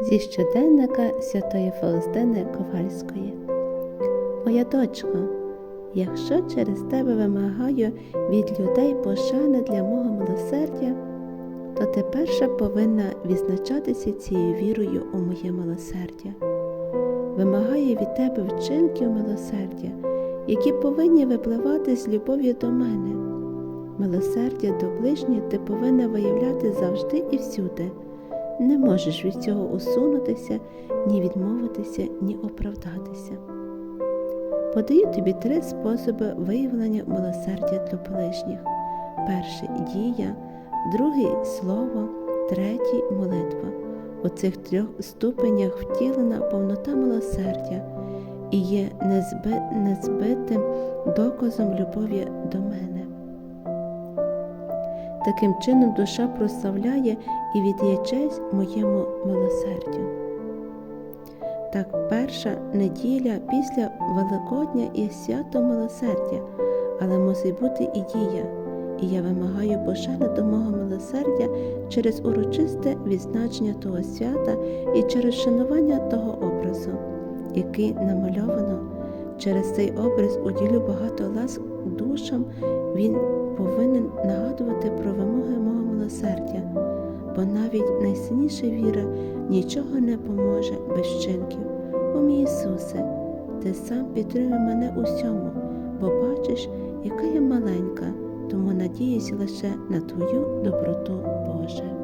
Зі щоденника святої Фаустини Ковальської. Моя дочко, якщо через тебе вимагаю від людей пошани для мого милосердя, то ти перша повинна відзначатися цією вірою у моє милосердя. Вимагаю від тебе вчинків милосердя, які повинні випливати з любов'ю до мене. Милосердя до ближніх ти повинна виявляти завжди і всюди. Не можеш від цього усунутися, ні відмовитися, ні оправдатися. Подаю тобі три способи виявлення милосердя до ближніх: перший дія, другий слово, третій молитва. У цих трьох ступенях втілена повнота милосердя і є незби... незбитим доказом любові до мене. Таким чином душа прославляє і віддає моєму милосердю. Так, перша неділя після Великодня і свято милосердя, але мусить бути і дія, і я вимагаю пошани до мого милосердя через урочисте відзначення того свята і через шанування того образу, який намальовано. Через цей образ уділю багато ласк душам, він повинен нагадувати про вимоги мого милосердя, бо навіть найсильніша віра нічого не поможе без вчинків. О мій Ісусе, Ти сам підтримуй мене усьому, бо бачиш, яка я маленька, тому надіюся лише на Твою доброту, Боже.